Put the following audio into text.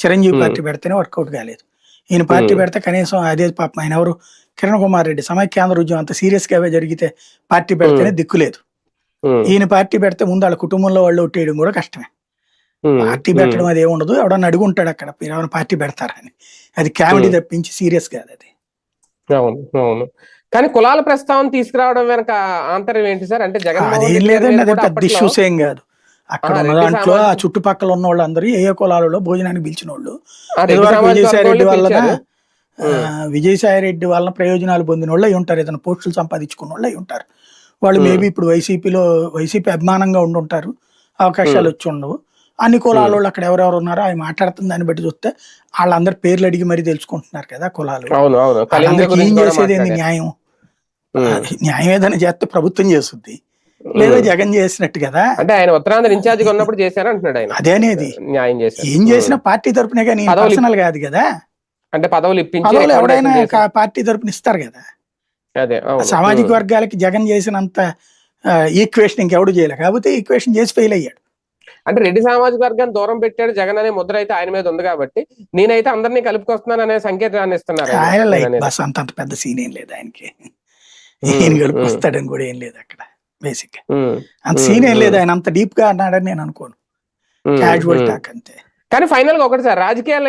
Chiranjeevi. Party పెడితేనే work out కాలేదు. ఈయన పార్టీ. పెడితే కనీసం అదే పాపం ఆయన ఎవరు? కిరణ్ కుమార్ రెడ్డి. సమైక్యాంధ్ర ఉద్యమం అంత సీరియస్గా జరిగితే పార్టీ పెడితేనే. దిక్కులేదు ఈయన పార్టీ పెడితే ముందు వాళ్ళ కుటుంబంలో వాళ్ళు ఒట్టేయడం కూడా కష్టమే. పార్టీ పెట్టడం అది ఏముండదు ఎవడన్నా అడుగుంటాడు అక్కడ ఏమైనా పార్టీ పెడతారని అది కామెడీ. తప్పించి సీరియస్ కాదు అది. అవును. అవును. కానీ కులాల ప్రస్తావన తీసుకురావడం వెనక ఆంతర్యం ఏంటి సార్? అంటే గారి లేదండి అదే పెద్ద ఇష్యూస్ ఏం కాదు. అక్కడ ఉన్న దాంట్లో ఆ చుట్టుపక్కల ఉన్న వాళ్ళందరూ ఏ ఏ కులాలలో భోజనానికి పిలిచిన వాళ్ళు ఆ, రెడ్డి ఇదివరకు సామాజిక విజయసాయి రెడ్డి వర్గంలో వలన పిలిచారు. విజయసాయి రెడ్డి వలన ప్రయోజనాలు పొందిన వాళ్ళు అయి ఉంటారు. ఏదైనా పోస్టులు సంపాదించుకున్న వాళ్ళు అయి ఉంటారు. వాళ్ళు. మేబీ ఇప్పుడు వైసీపీలో వైసీపీ అభిమానంగా ఉండి ఉంటారు. అవకాశాలు వచ్చి ఉండవు. అన్ని కులాల. వాళ్ళు అక్కడ ఎవరెవరు ఉన్నారో అవి మాట్లాడుతున్న దాన్ని బట్టి చూస్తే వాళ్ళందరి పేర్లు అడిగి మరీ తెలుసుకుంటున్నారు కదా కులాలు. ఏం చేసేది. న్యాయం? న్యాయం ఏదైనా చేస్తే ప్రభుత్వం చేస్తుంది. లేదా. జగన్ చేసినట్టు కదా. అంటే ఆయన ఉత్తరాంధ్ర ఇన్ఛార్జిగా ఉన్నప్పుడు చేశారు అంటున్నాడు ఆయన. అదే. అనేది న్యాయం చేశారు. ఏం చేసినా పార్టీ తరపునే కానీ పర్సనల్ కాదు కదా. అంటే పదవులు ఇప్పించి ఎవడైనా పార్టీ తరపున ఇస్తారు కదా. అదే. సామాజిక. వర్గాలకి జగన్ చేసినంత ఈక్వేషన్ ఇంకెవడు చేయలే. కాబట్టి ఈక్వేషన్ చేసి ఫెయిల్ అయ్యాడు. అంటే రెడ్డి సామాజిక వర్గాన్ని దూరం పెట్టాడు. జగన్ అనే ముద్ర అయితే ఆయన మీద ఉంది కాబట్టి నేనైతే అందరినీ కలుపుకొస్తున్నాను అనే సంకేతాన్ని ఇస్తున్నారు ఆయన. అంత పెద్ద సీన్ ఏం లేదు ఆయనకి. ఈయన వస్తాడని కూడా ఏం లేదు అక్కడ. బేసిక్ అంత సీన్ ఏం లేదు. ఆయన అంత డీప్గా అన్నాడని నేను అనుకోను క్యాజువల్. టాక్ అంతే కానీ ఫైనల్గా ఒకటి సార్ రాజకీయాల్లో